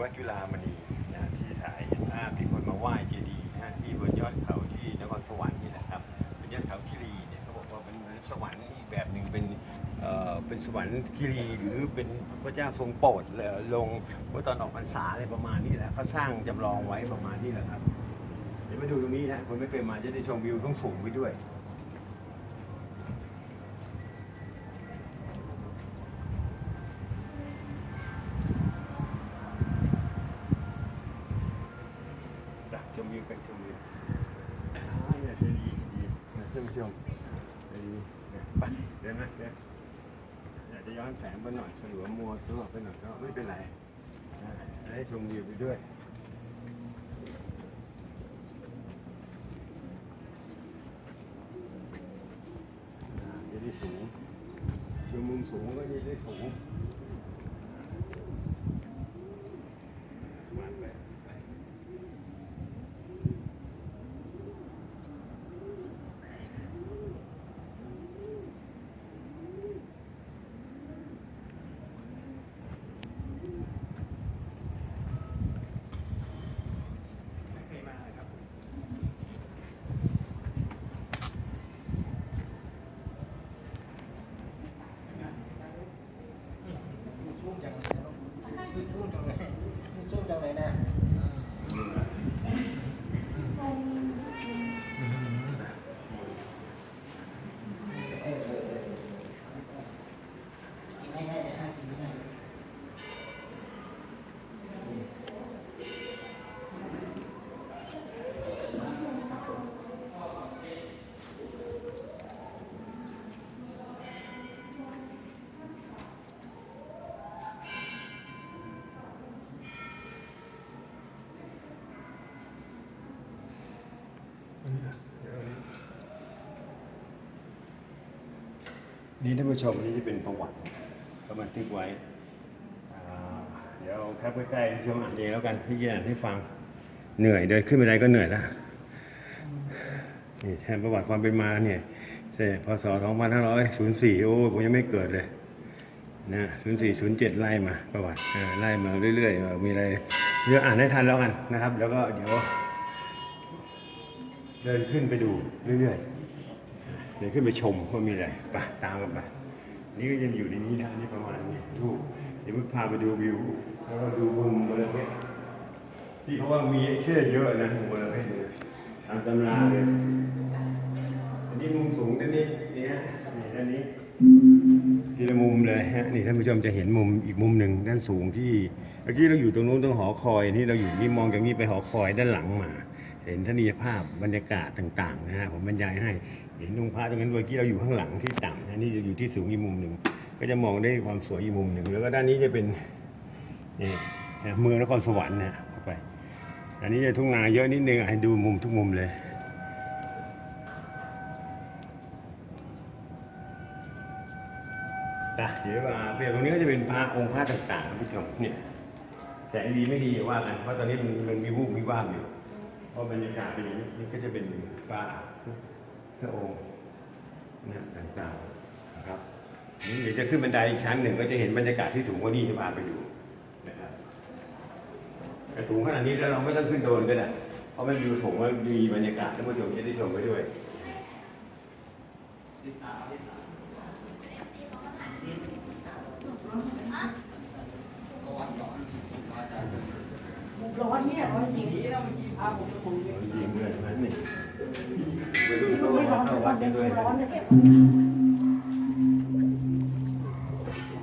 วัดจุฬามณีนะที่ถ่ายภาพที่คนมาไหว้เจดีย์นะที่บนยอดเขาที่นครสวรรค์นี่แหละครับบนยอดเขาคิรีเนี่ยเขาบอกว่าเป็นเหมือนสวรรค์อีกแบบหนึ่งเป็นเอ่อเป็นสวรรค์คิรีหรือเป็นพระเจ้าทรงโปรดเอ่อลงเมื่อตอนออกพรรษาอะไรประมาณนี้แหละเขาสร้างจำลองไว้ประมาณนี้แหละครับเดี๋ยวมาดูตรงนี้นะคนไม่เคยมาจะได้ชมวิวต้องสูงไปด้วย ไปหน่อยสลัวมัวตัวไปหน่อยก็ไม่เป็นไรนะได้ชมวิวไปด้วยอ่าจะได้สูงชมมุมสูงก็จะได้สูงมันไป ไม่เคยมาเลยครับ ยูทูบจังเลยนะยูทูบจังเลยยูทูบจัง เลยนะ นี่ท่านผู้ชมนี่จะเป็นประวัติก็บันทึกไว้ เดี๋ยวแคปใกล้ๆช่วงอ่านเองแล้วกันพี่จะอ่านให้ฟังเหนื่อยเดินขึ้นไปได้ก็เหนื่อยแล้วนี่แทนประวัติความเป็นมาเนี่ยใช่พศ2504 โอ้ผมยังไม่เกิดเลยนะ04 07 ไล่มาประวัติไล่มาเรื่อยๆ มีอะไรเดี๋ยวอ่านให้ทันแล้วกันนะครับ แล้วก็เดี๋ยว เดินขึ้นไปดูเรื่อยๆ เดินขึ้นไปชมว่ามีอะไรไปตามกันไปนี่ก็ยังอยู่ในนี้นะนี่ประมาณนี้รูปเดี๋ยวมึงพาไปดูวิว แล้วก็ดูมุมบริเวณที่เขาว่ามีเชื่อเยอะนะมุมบริเวณเนี่ยตามตำราเลยอันนี้มุมสูงด้านนี้นี่ฮะนี่ด้านนี้ทีละมุมเลยฮะนี่ท่านผู้ชมจะเห็นมุมอีกมุมหนึ่งด้านสูงที่เมื่อกี้เราอยู่ตรงนู้นตรงหอคอยนี่เราอยู่นี่มองจากนี้ไปหอคอยด้านหลังมา เห็นทัศนียภาพบรรยากาศต่างๆนะฮะผมบรรยายให้เห็นองค์พระตรงนั้นเมื่อกี้เราอยู่ข้างหลังที่ต่ำนะนี่จะอยู่ที่สูงอีกมุมหนึ่งก็จะมองได้ความสวยอีกมุมหนึ่งแล้วก็ด้านนี้จะเป็นนี่เมืองนครสวรรค์นะเข้าไปอันนี้จะทุ่งนาเยอะนิดนึงให้ดูมุมทุกมุมเลยนะเดี๋ยวมาเปรียบตรงนี้ก็จะเป็นพระองค์พระต่างๆท่านผู้ชมเนี่ยแสงดีไม่ดีว่ากันเพราะตอนนี้มันมันมีวูบมีว่ามอยู่ พราะบรรยากาศเป็นอย่างนี้นี่ก็จะเป็นพระพระองค์นะต่างๆนะครับนี่เดี๋ยวจะขึ้นบันไดอีกชั้นหนึ่งก็จะเห็นบรรยากาศที่สูงกว่านี้จะพาไปดูนะครับแต่สูงขนาดนี้แล้วเราไม่ต้องขึ้นโดรนก็ได้เพราะมันวิวสูงว่าดีบรรยากาศท่านผู้ชมจะได้ชมไปด้วย ร้อนเนี่ยร้อนจริงนี่เราเมื่อกี้พาผมไปคุ ยิงเลยนั้นนี่ไปดูเขาเข้าวัดกันด้วย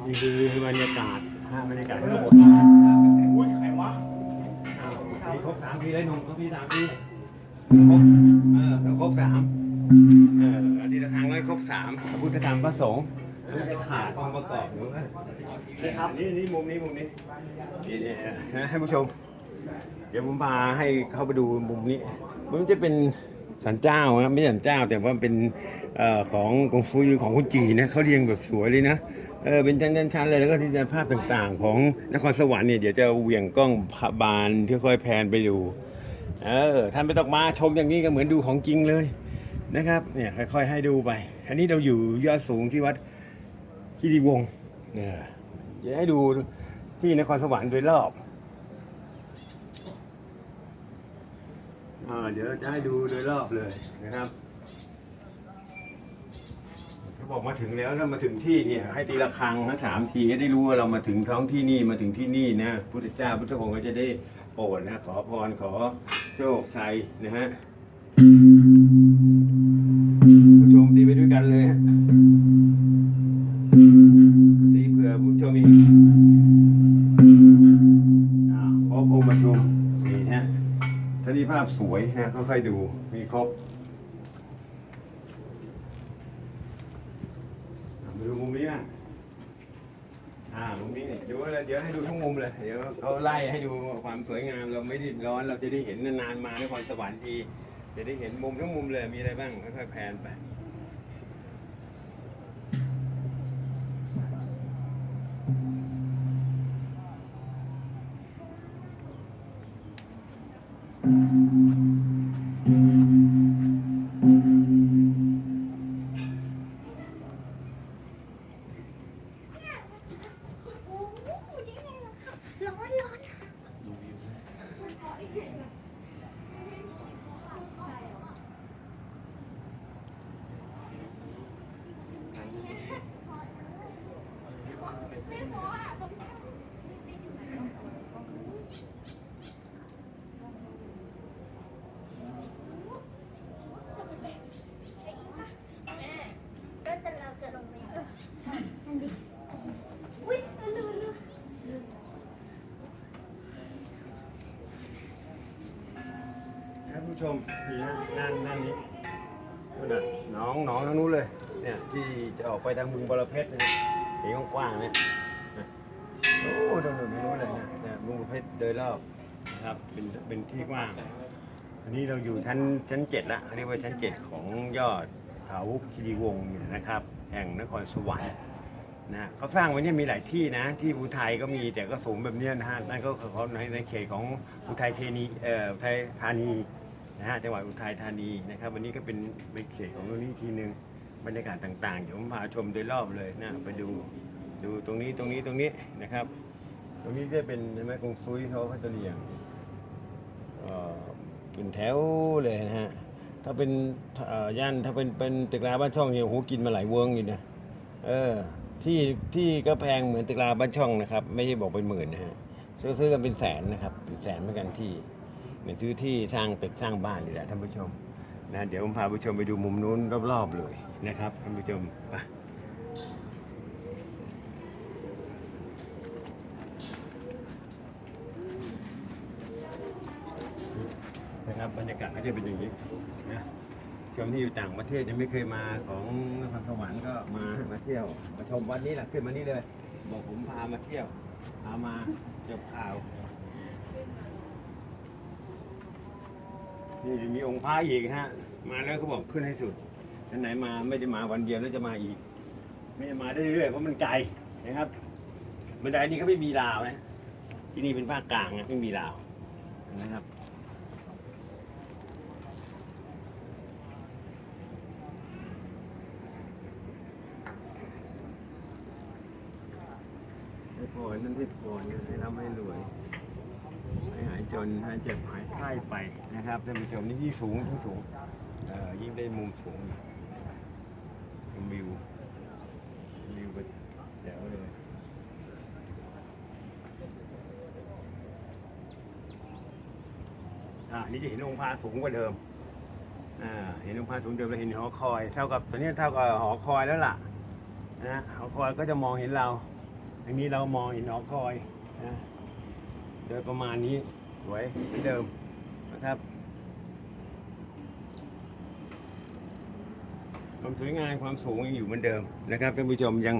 นี่คือบรรยากาศฮะบรรยากาศทั้งหมดอุ้ยใครวะนี่ครบสามทีเลยหนุ่มครบสามทีครบเออเราครบสามเอออาทิตะครั้งแล้วครบสามพุทธธรรมพระสงฆ์มันจะขาดองค์ประกอบหรือว่านี่ครับนี่นี่มุมนี้มุมนี้นี่นี่ให้ผู้ชม เดี๋ยวผมพาให้เข้าไปดูมุมนี้มันจะเป็นสันเจ้านะไม่ใช่สันเจ้า แต่ว่าเป็นอของกงฟูของคุณจีนนะเขาเรียงแบบสวยเลยนะเออเป็นชั้นๆเลยแล้วก็ที่จะภาพต่างๆ ของนครสวรรค์เนี่ยเดี๋ยวจะเหวี่ยงกล้องบานที่ค่อยๆแพนไปดูเออท่านไม่ต้องมาชมอย่างนี้ก็เหมือนดูของจริงเลยนะครับเนี่ยค่อยๆให้ดูไป อันนี้เราอยู่ยอดสูงที่วัดคีรีวงศ์เนี่ยเดี๋ยวให้ดูที่นครสวรรค์โดยรอบ อ่า เดี๋ยวจะให้ดูโดยรอบเลยนะครับเขาบอกมาถึงแล้วถ้ามาถึงที่เนี่ยให้ตีละครังนะสามทีให้ได้รู้ว่าเรามาถึงท้องที่นี่มาถึงที่นี่นะพุทธเจ้าพุทธองค์ก็จะได้โปรดนะขอพรขอโชคชัยนะฮะผู้ชมตีไปด้วยกันเลยฮะ ที่ภาพสวยนะค่อยๆดูมีครบมาดูมุมนี้นะอ่ามุมนี้เนี่ยดูเลยเดี๋ยวให้ดูทั้งมุมเลยเดี๋ยวเขาไล่ให้ดูความสวยงามเราไม่ได้ร้อนเราจะได้เห็นนานๆมาในครสวรรค์ทีจะได้เห็นมุมทั้งมุมเลยมีอะไรบ้างค่อยๆแพนไป มนี่นะนั่นนั่นนี้นู่นน่ะน้องน้องทางนู้นเลย เนี่ย ที่จะออกไปทางบึงบรเพชรนะเห็นกว้างๆเนี่ยนะโอ้โดนโดนนู้นเลยนะเนี่ยบึงบรเพชรโดยรอบนะครับเป็นเป็นที่กว้างอันนี้เราอยู่ชั้นชั้นเจ็ดละเรียกว่าชั้นเจ็ดของยอดเขาคีรีวงศ์เนี่ยนะครับ แห่งนครสวรรค์นะเขาสร้างไว้เนี่ยมีหลายที่นะ ที่อุทัยก็มีแต่ก็สูงแบบเนี้ยนะฮะนั่นก็เขาในในเขตของอุทัยธานีเอ่ออุทัยธานี นะฮะจังหวัดอุทัยธานีนะครับ วันนี้ก็เป็นเป็นเขตของตรงนี้ทีหนึ่งบรรยากาศต่างๆเดี๋ยวผมพาชมโดยรอบเลยนะไปดูดูตรงนี้ตรงนี้ตรงนี้นะครับ ตรงนี้จะเป็นแม่กงซุยเขาเขาจะเรียงเอ่อเป็นแถวเลยนะฮะถ้าเป็นย่านถ้าเป็นเป็นตึกราบ้านช่องเนี่ยโอ้โหกินมาหลายเวิร์งอยู่นะเออที่ที่ก็แพงเหมือนตึกราบ้านช่องนะครับ ไม่ใช่บอกเป็นหมื่นนะฮะซื้อซื้อกันเป็นแสนนะครับเป็นแสนเหมือนกันที่ มือนซื้อที่สร้างตึกสร้างบ้านนี่แหละท่านผู้ชมนะเดี๋ยวผมพาผู้ชมไปดูมุมนู้นรอบๆเลยนะครับท่านผู้ชมไปนะครับบรรยากาศก็จะเป็นอย่างนี้นะชมที่อยู่ต่างประเทศยังไม่เคยมาของนครสวรรค์ก็มามาเที่ยว มาชมวันนี้แหละขึ้นมานี่เลย บอกผมพามาเที่ยวพามาจบข่าว นี่มีองค์พระอีกฮะ มาแล้วเขาบอกขึ้นให้สุดท่านไหนมาไม่ได้มาวันเดียวแล้วจะมาอีก ไม่ได้มาได้เรื่อยๆเพราะมันไกลนะครับบันไดนี้เขาไม่มีราวนะที่นี่เป็นภาคกลางนะไม่มีราวนะครับให้พรนั่นให้พรให้ร่ำให้รวยให้หาย นหายเจ็บหายไข้ไปนะครับท่านผู้ชมนี่ยิ่งสูงยิ่งสูงอ่อยิ่งได้มุมสูงวิววิวก็แจ๋วเลยอ่านี่จะเห็นองค์พระสูงกว่าเดิมอ่าเห็นองค์พระสูงเดิมเราเห็นหอคอยเท่ากับตอนนี้เท่ากับหอคอยแล้วล่ะนะหอคอยก็จะมองเห็นเราอันนี้เรามองเห็นหอคอยนะโดยประมาณนี้ สวยเหมือนเดิมนะครับความสวยงามความสูงยังอยู่เหมือนเดิมนะครับท่านผู้ชมยัง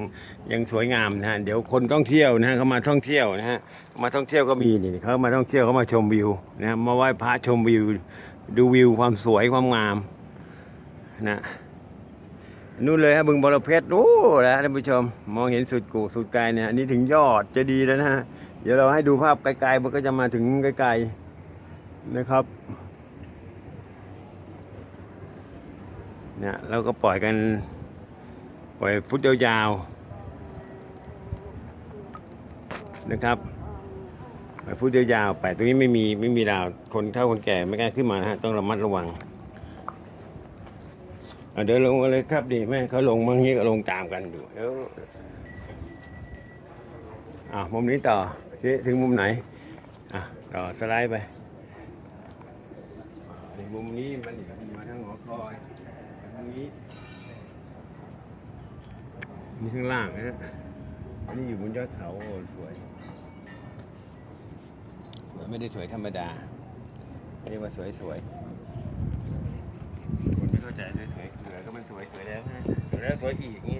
ยังสวยงามนะฮะเดี๋ยวคนท่องเที่ยวนะฮะเขามาท่องเที่ยวนะฮะมาท่องเที่ยวก็มีนี่เขามาท่องเที่ยวเขามาชมวิวนะมาไหว้พระชมวิว ดูวิวความสวยความงามนะนู่นเลยฮะบึงบรเพชรโอ้นะท่านผู้ชม มองเห็นสุดกูสุดไกลเนี่ยอันนี้ถึงยอดจะดีแล้วนะฮะ เดี๋ยวเราให้ดูภาพไกลๆมันก็จะมาถึงไกลๆนะครับเนี่ยเราก็ปล่อยกัน ปล่อยฟุตยาวๆนะครับปล่อยฟุตยาวๆไปตรงนี้ไม่มีไม่มีราวคนเฒ่าคนแก่ไม่กล้าขึ้นมานะฮะต้องระมัดระวังอะเดินลงมาเลยครับดิแม่เขาลงมั่งนี้ก็ลงตามกันอยู่เดี๋ยวอะมุมนี้ต่อ เจ๊ถึงมุมไหน อะต่อสไลด์ไปในมุมนี้มันมาทางหัวคอยตรงนี้นี่ข้างล่างนะฮะอันนี้อยู่บนยอดเขาโอ้สวยสวย ไม่ได้สวยธรรมดาเรียกว่าสวยสวยคนไม่เข้าใจสวยสวยเหนือก็มันสวยสวยแล้วนะสวยแล้วสวยอีกอย่างนี้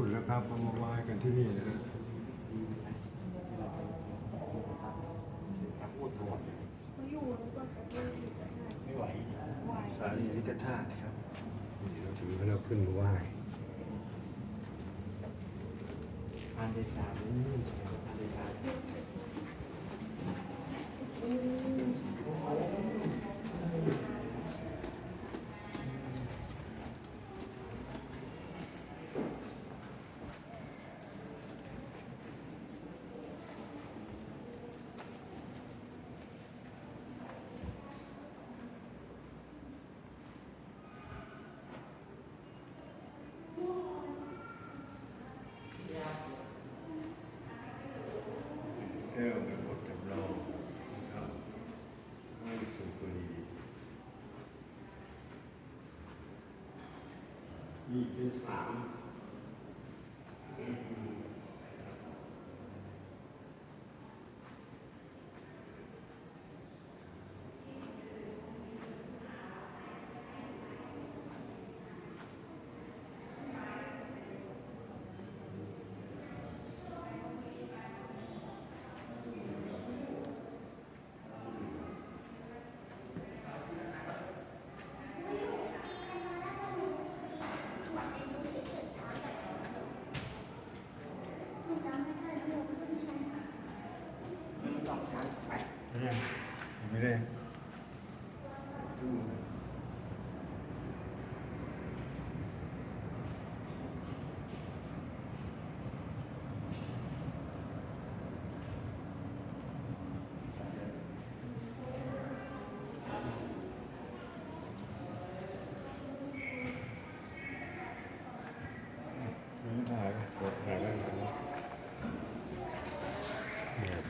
ดี๋ยวนี้สูงสุดแล้วครับมาไหว้กันที่นี่นะฮะพูดถวดเขาอยู่แล้วก็จะดูอยู่กันหน่อยไม่ไหวสารีริกธาตุครับนี่เราถือแล้วเราขึ้นมาไหว้พานเดชานี่พานเดชาแก้วเป็นบทจำลองครับให้สุบุรี มีเป็นสามไม่ได้ถ่ายถ่ายไว้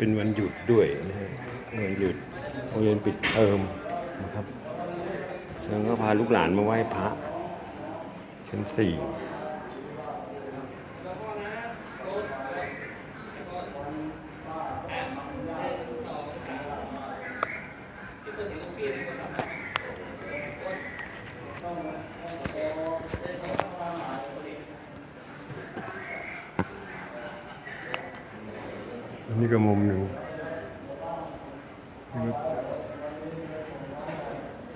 เป็นวันหยุดด้วยนะฮะวันหยุดโรงเรียนปิดเทอมนะครับฉันก็พาลูกหลานมาไหว้พระชั้นสี่ นี่ก็มุมหนึ่ง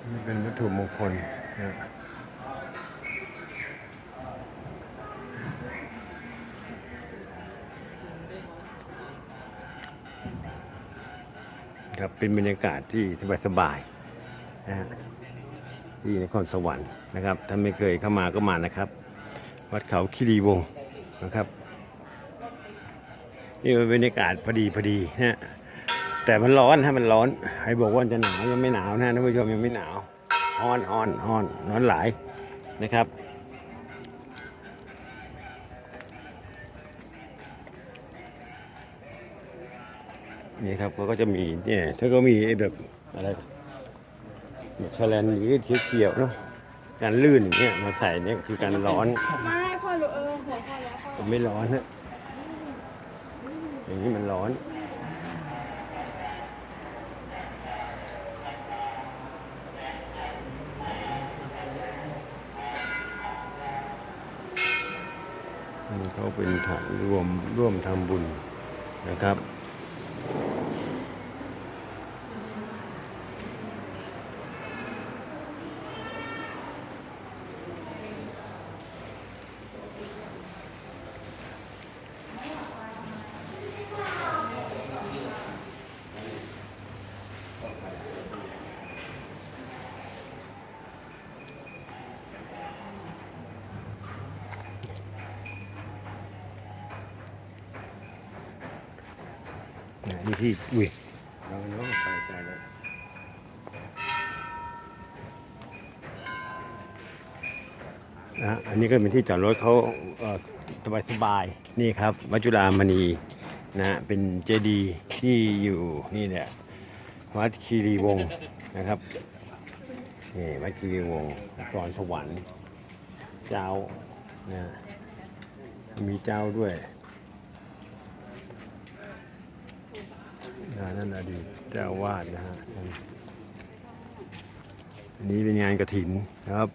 นี่เป็นวัตถุมงคลนะ ครับเป็นบรรยากาศที่สบายๆนะฮะที่นครสวรรค์นะครับถ้าไม่เคยเข้ามาก็มานะครับ วัดเขาคีรีวงศ์นะครับนี่เป็นบรรยากาศพอดีพอดีนะฮะแต่มันร้อนฮะมันร้อนใครบอกว่าจะหนาวยังไม่หนาวนะท่านผู้ชมยังไม่หนาวฮอนฮอนฮอนร้อนหลายนะครับ นี่ครับเขาก็จะมีเนี่ยถ้าก็มีไอ้แบบอะไรแบบแฉลนหรือเขียวๆเนาะการลื่นอย่างเงี้ยมาใส่เนี่ยคือการร้อนไม่พ่อรู้เออหัวพ่อแล้วพ่อผมไม่ร้อนฮะอย่างนี้มันร้อนนี่เขาเป็นฐานรวมร่วมทำบุญนะครับ นี่ที่อุ้ยเราเนาะไปไกลแล้วนะฮะอันนี้ก็เป็นที่จอดรถเขาสบายสบายๆนี่ครับวัดจุฬามณีนะเป็นเจดีย์ที่อยู่นี่แหละวัดคีรีวงศ์นะครับนี่วัดคีรีวงศ์นครสวรรค์เจ้านะมีเจ้าด้วย นะนั่นอดีตเจ้าวาดนะฮะ อันนี้เป็นงานกระถินนะครับ